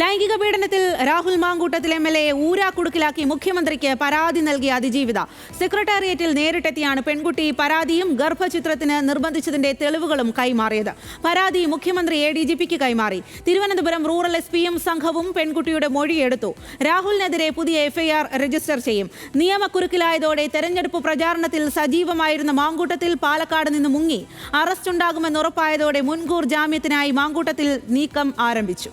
ലൈംഗിക പീഡനത്തിൽ Rahul Mankoottathil M L A ഊരാക്കുടുക്കിലാക്കി മുഖ്യമന്ത്രിക്ക് പരാതി നൽകിയ അതിജീവിത. സെക്രട്ടേറിയറ്റിൽ നേരിട്ടെത്തിയാണ് പെൺകുട്ടി പരാതിയും ഗർഭചിത്രത്തിന് നിർബന്ധിച്ചതിന്റെ തെളിവുകളും കൈമാറിയത്. പരാതി മുഖ്യമന്ത്രി എ ഡി ജി പിക്ക് കൈമാറി. തിരുവനന്തപുരം റൂറൽ എസ് പിയും സംഘവും പെൺകുട്ടിയുടെ മൊഴിയെടുത്തു രാഹുലിനെതിരെ പുതിയ എഫ്ഐആർ രജിസ്റ്റർ ചെയ്യും. നിയമക്കുരുക്കിലായതോടെ തെരഞ്ഞെടുപ്പ് പ്രചാരണത്തിൽ സജീവമായിരുന്ന മാങ്കൂട്ടത്തിൽ പാലക്കാട് നിന്ന് മുങ്ങി. അറസ്റ്റുണ്ടാകുമെന്ന് ഉറപ്പായതോടെ മുൻകൂർ ജാമ്യത്തിനായി മാങ്കൂട്ടത്തിൽ നീക്കം ആരംഭിച്ചു.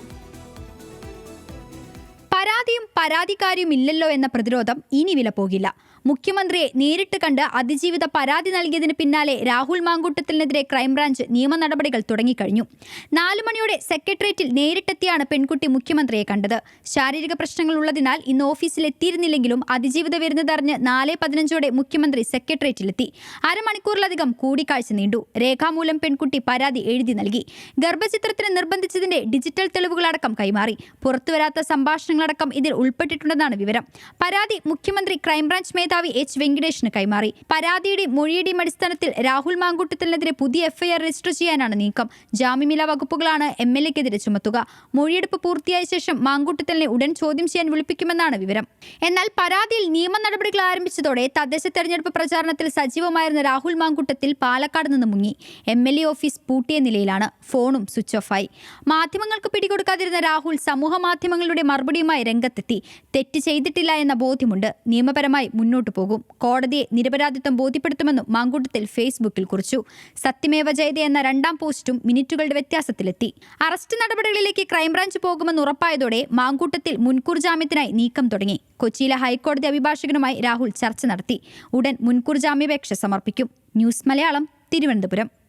പരാതിയും പരാതിക്കാരിയും ഇല്ലല്ലോ എന്ന പ്രതിരോധം ഇനി വില പോകില്ല മുഖ്യമന്ത്രിയെ നേരിട്ട് കണ്ട് അതിജീവിത പരാതി നൽകിയതിന് പിന്നാലെ രാഹുൽ മാങ്കൂട്ടത്തിനെതിരെ ക്രൈംബ്രാഞ്ച് നിയമ നടപടികൾ തുടങ്ങിക്കഴിഞ്ഞു. നാലു മണിയോടെ സെക്രട്ടേറിയറ്റിൽ നേരിട്ടെത്തിയാണ് പെൺകുട്ടി മുഖ്യമന്ത്രിയെ കണ്ടത്. ശാരീരിക പ്രശ്നങ്ങൾ ഉള്ളതിനാൽ ഇന്ന് ഓഫീസിൽ എത്തിയിരുന്നില്ലെങ്കിലും അതിജീവിത വരുന്നതറിഞ്ഞ് നാല് പതിനഞ്ചോടെ മുഖ്യമന്ത്രി സെക്രട്ടേറിയറ്റിലെത്തി. അരമണിക്കൂറിലധികം കൂടിക്കാഴ്ച നീണ്ടു. രേഖാമൂലം പെൺകുട്ടി പരാതി എഴുതി നൽകി. ഗർഭചിത്രത്തിന് നിർബന്ധിച്ചതിന്റെ ഡിജിറ്റൽ തെളിവുകളടക്കം കൈമാറി. പുറത്തുവരാത്ത സംഭാഷണങ്ങളടക്കം ഇതിൽ ഉൾപ്പെട്ടിട്ടുണ്ടെന്നാണ് വിവരം. പരാതി മുഖ്യമന്ത്രി ക്രൈംബ്രാഞ്ച് മേധാവി എച്ച് വെങ്കടേഷിന് കൈമാറി. പരാതിയുടെ മൊഴിയുടെയും അടിസ്ഥാനത്തിൽ രാഹുൽ മാങ്കൂട്ടത്തിനെതിരെ പുതിയ എഫ്ഐആർ രജിസ്റ്റർ ചെയ്യാനാണ് നീക്കം. ജാമ്യമില്ലാ വകുപ്പുകളാണ് എം എൽ എക്കെതിരെ ചുമത്തുക. മൊഴിയെടുപ്പ് പൂർത്തിയായ ശേഷം മാങ്കൂട്ടത്തിനെ ഉടൻ ചോദ്യം ചെയ്യാൻ വിളിപ്പിക്കുമെന്നാണ് വിവരം. എന്നാൽ പരാതിയിൽ നിയമ നടപടികൾ ആരംഭിച്ചതോടെ തദ്ദേശ തെരഞ്ഞെടുപ്പ് പ്രചാരണത്തിൽ സജീവമായിരുന്ന രാഹുൽ മാങ്കൂട്ടത്തിൽ പാലക്കാട് നിന്ന് മുങ്ങി. എം എൽ എ ഓഫീസ് പൂട്ടിയ നിലയിലാണ്. ഫോണും സ്വിച്ച് ഓഫായി. മാധ്യമങ്ങൾക്ക് പിടികൊടുക്കാതിരുന്ന രാഹുൽ സമൂഹ മാധ്യമങ്ങളുടെ മറുപടിയുമായി രംഗത്തെത്തി. തെറ്റ് ചെയ്തിട്ടില്ല എന്ന ബോധ്യമുണ്ട്. നിയമപരമായി മുന്നോട്ടു പോകും. കോടതിയെ നിരപരാധിത്വം ബോധ്യപ്പെടുത്തുമെന്നും മാങ്കൂട്ടത്തിൽ ഫേസ്ബുക്കിൽ കുറിച്ചു. സത്യമേവ ജയതേ എന്ന രണ്ടാം പോസ്റ്റും മിനിറ്റുകളുടെ വ്യത്യാസത്തിലെത്തി. അറസ്റ്റ് നടപടികളിലേക്ക് ക്രൈംബ്രാഞ്ച് പോകുമെന്ന് ഉറപ്പായതോടെ മാങ്കൂട്ടത്തിൽ മുൻകൂർ ജാമ്യത്തിനായി നീക്കം തുടങ്ങി. കൊച്ചിയിലെ ഹൈക്കോടതി അഭിഭാഷകനുമായി രാഹുൽ ചർച്ച നടത്തി. ഉടൻ മുൻകൂർ ജാമ്യപേക്ഷ സമർപ്പിക്കും. ന്യൂസ് മലയാളം തിരുവനന്തപുരം.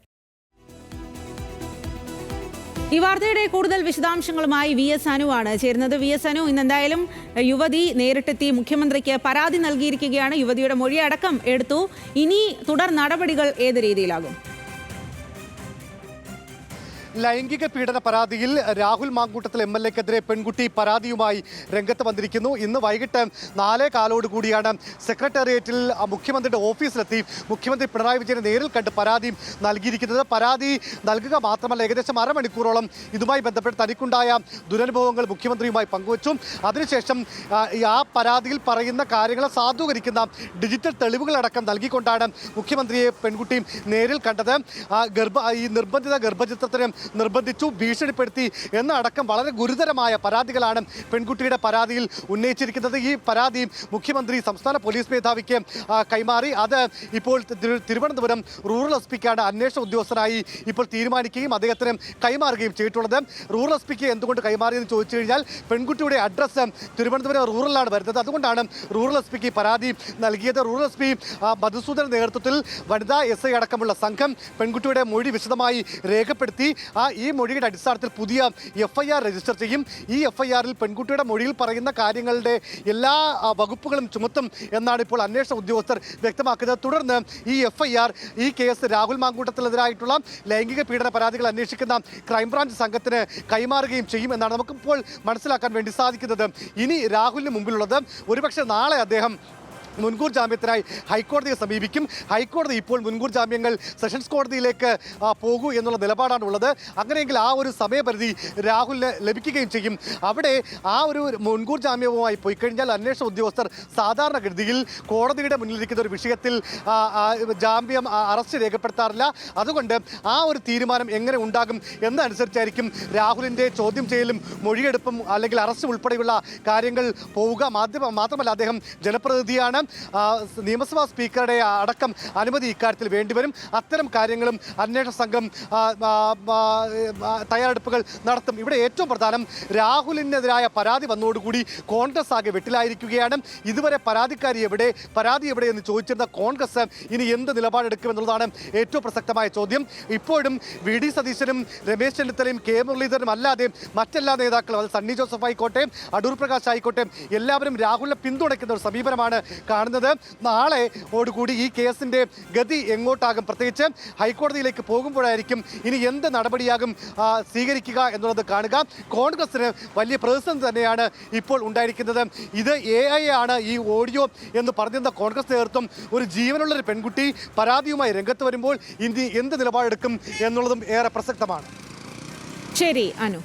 ഈ വാർത്തയുടെ കൂടുതൽ വിശദാംശങ്ങളുമായി വി എസ് അനുവാണ് ചേരുന്നത്. വി എസ് അനു ഇന്ന് എന്തായാലും യുവതി നേരിട്ടെത്തി മുഖ്യമന്ത്രിക്ക് പരാതി നൽകിയിരിക്കുകയാണ്. യുവതിയുടെ മൊഴിയടക്കം എടുത്തു. ഇനി തുടർ നടപടികൾ ഏത് രീതിയിലാകും? ലൈംഗിക പീഡന പരാതിയിൽ രാഹുൽ മാങ്കൂട്ടത്തിൽ എം എൽ എക്കെതിരെ പെൺകുട്ടി പരാതിയുമായി രംഗത്ത് വന്നിരിക്കുന്നു. ഇന്ന് വൈകിട്ട് നാലേ കാലോട് കൂടിയാണ് സെക്രട്ടേറിയറ്റിൽ മുഖ്യമന്ത്രിയുടെ ഓഫീസിലെത്തി. മുഖ്യമന്ത്രി പിണറായി വിജയനെ നേരിൽ കണ്ട് പരാതി നൽകിയിരിക്കുന്നത്. പരാതി നൽകുക മാത്രമല്ല ഏകദേശം അരമണിക്കൂറോളം ഇതുമായി ബന്ധപ്പെട്ട് തനിക്കുണ്ടായ ദുരനുഭവങ്ങൾ മുഖ്യമന്ത്രിയുമായി പങ്കുവച്ചു. അതിനുശേഷം ആ, പരാതിയിൽ പറയുന്ന കാര്യങ്ങളെ സാധൂകരിക്കുന്ന ഡിജിറ്റൽ തെളിവുകളടക്കം നൽകിക്കൊണ്ടാണ് മുഖ്യമന്ത്രിയെ പെൺകുട്ടി നേരിൽ കണ്ടത്. ഗർഭ ഈ നിർബന്ധിത ഗർഭചിത്രത്തിന് നിർബന്ധിച്ചു ഭീഷണിപ്പെടുത്തി എന്നടക്കം വളരെ ഗുരുതരമായ പരാതികളാണ് പെൺകുട്ടിയുടെ പരാതിയിൽ ഉന്നയിച്ചിരിക്കുന്നത്. ഈ പരാതി മുഖ്യമന്ത്രി സംസ്ഥാന പോലീസ് മേധാവിക്ക് കൈമാറി. അത് ഇപ്പോൾ തിരുവനന്തപുരം റൂറൽ എസ് പിക്കാണ് അന്വേഷണ ഉദ്യോഗസ്ഥനായി ഇപ്പോൾ തീരുമാനിക്കുകയും അദ്ദേഹത്തിന് കൈമാറുകയും ചെയ്തിട്ടുള്ളത്. റൂറൽ എസ് പിക്ക് എന്തുകൊണ്ട് കൈമാറിയെന്ന് ചോദിച്ചു കഴിഞ്ഞാൽ പെൺകുട്ടിയുടെ അഡ്രസ്സ് തിരുവനന്തപുരം റൂറലാണ് വരുന്നത്. അതുകൊണ്ടാണ് റൂറൽ എസ് പിക്ക് പരാതി നൽകിയത്. റൂറൽ എസ് പി മധുസൂദന നേതൃത്വത്തിൽ വനിതാ എസ് ഐ അടക്കമുള്ള സംഘം പെൺകുട്ടിയുടെ മൊഴി വിശദമായി രേഖപ്പെടുത്തി. ആ ഈ മൊഴിയുടെ അടിസ്ഥാനത്തിൽ പുതിയ എഫ് ഐ ആർ രജിസ്റ്റർ ചെയ്യും. ഈ എഫ് ഐ ആറിൽ പെൺകുട്ടിയുടെ മൊഴിയിൽ പറയുന്ന കാര്യങ്ങളുടെ എല്ലാ വകുപ്പുകളും ചുമത്തും എന്നാണ് ഇപ്പോൾ അന്വേഷണ ഉദ്യോഗസ്ഥർ വ്യക്തമാക്കുന്നത്. തുടർന്ന് ഈ എഫ് ഐ ആർ ഈ കേസ് രാഹുൽ മാങ്കൂട്ടത്തിനെതിരായിട്ടുള്ള ലൈംഗിക പീഡന പരാതികൾ അന്വേഷിക്കുന്ന ക്രൈംബ്രാഞ്ച് സംഘത്തിന് കൈമാറുകയും ചെയ്യും എന്നാണ് നമുക്കിപ്പോൾ മനസ്സിലാക്കാൻ വേണ്ടി സാധിക്കുന്നത്. ഇനി രാഹുലിന് മുമ്പിലുള്ളത് ഒരുപക്ഷെ നാളെ അദ്ദേഹം മുൻകൂർ ജാമ്യത്തിനായി ഹൈക്കോടതിയെ സമീപിക്കും. ഹൈക്കോടതി ഇപ്പോൾ മുൻകൂർ ജാമ്യങ്ങൾ സെഷൻസ് കോടതിയിലേക്ക് പോകൂ എന്നുള്ള നിലപാടാണ് ഉള്ളത് അങ്ങനെയെങ്കിൽ ആ ഒരു സമയപരിധി രാഹുലിന് ലഭിക്കുകയും ചെയ്യും. അവിടെ ആ ഒരു മുൻകൂർ ജാമ്യവുമായി പോയി കഴിഞ്ഞാൽ അന്വേഷണ ഉദ്യോഗസ്ഥർ സാധാരണഗതിയിൽ കോടതിയുടെ മുന്നിലിരിക്കുന്ന ഒരു വിഷയത്തിൽ ജാമ്യം അറസ്റ്റ് രേഖപ്പെടുത്താറില്ല. അതുകൊണ്ട് ആ ഒരു തീരുമാനം എങ്ങനെ ഉണ്ടാകും എന്നനുസരിച്ചായിരിക്കും രാഹുലിന്റെ ചോദ്യം ചെയ്യലും മൊഴിയെടുപ്പും അല്ലെങ്കിൽ അറസ്റ്റ് ഉൾപ്പെടെയുള്ള കാര്യങ്ങൾ പോവുക. മാധ്യമ മാത്രമല്ല അദ്ദേഹം ജനപ്രതിനിധിയാണ്. ആ, നിയമസഭാ സ്പീക്കറുടെ അടക്കം അനുമതി ഇക്കാര്യത്തിൽ വേണ്ടിവരും. അത്തരം കാര്യങ്ങളും അന്വേഷണ സംഘം തയ്യാറെടുപ്പുകൾ നടത്തും. ഇവിടെ ഏറ്റവും പ്രധാനം രാഹുലിനെതിരായ പരാതി വന്നതോടുകൂടി കോൺഗ്രസ് ആകെ വെട്ടിലായിരിക്കുകയാണ്. ഇതുവരെ പരാതിക്കാരി എവിടെ പരാതി എവിടെ എന്ന് ചോദിച്ചിരുന്ന കോൺഗ്രസ് ഇനി എന്ത് നിലപാടെടുക്കുമെന്നുള്ളതാണ് ഏറ്റവും പ്രസക്തമായ ചോദ്യം. ഇപ്പോഴും വി ഡി സതീശനും രമേശ് ചെന്നിത്തലയും കെ മുരളീധരനും അല്ലാതെ മറ്റെല്ലാ നേതാക്കളും അത് സണ്ണി ജോസഫ് ആയിക്കോട്ടെ അടൂർ പ്രകാശ് ആയിക്കോട്ടെ എല്ലാവരും രാഹുലിനെ പിന്തുണയ്ക്കുന്ന ഒരു സമീപനമാണ് കാണുന്നത്. നാളെ ഓടുകൂടി ഈ കേസിന്റെ ഗതി എങ്ങോട്ടാകും? പ്രത്യേകിച്ച് ഹൈക്കോടതിയിലേക്ക് പോകുമ്പോഴായിരിക്കും ഇനി എന്ത് നടപടിയാകും സ്വീകരിക്കുക എന്നുള്ളത് കാണുക. കോൺഗ്രസിന് വലിയ പ്രതിസന്ധി തന്നെയാണ് ഇപ്പോൾ ഉണ്ടായിരിക്കുന്നത്. ഇത് എ ഐ ആണ് ഈ ഓഡിയോ എന്ന് പറഞ്ഞിരുന്ന കോൺഗ്രസ് നേതൃത്വം ഒരു ജീവനുള്ള ഒരു പെൺകുട്ടി പരാതിയുമായി രംഗത്ത് വരുമ്പോൾ ഇനി എന്ത് നിലപാടെടുക്കും എന്നുള്ളതും ഏറെ പ്രസക്തമാണ്. ശരി അനു.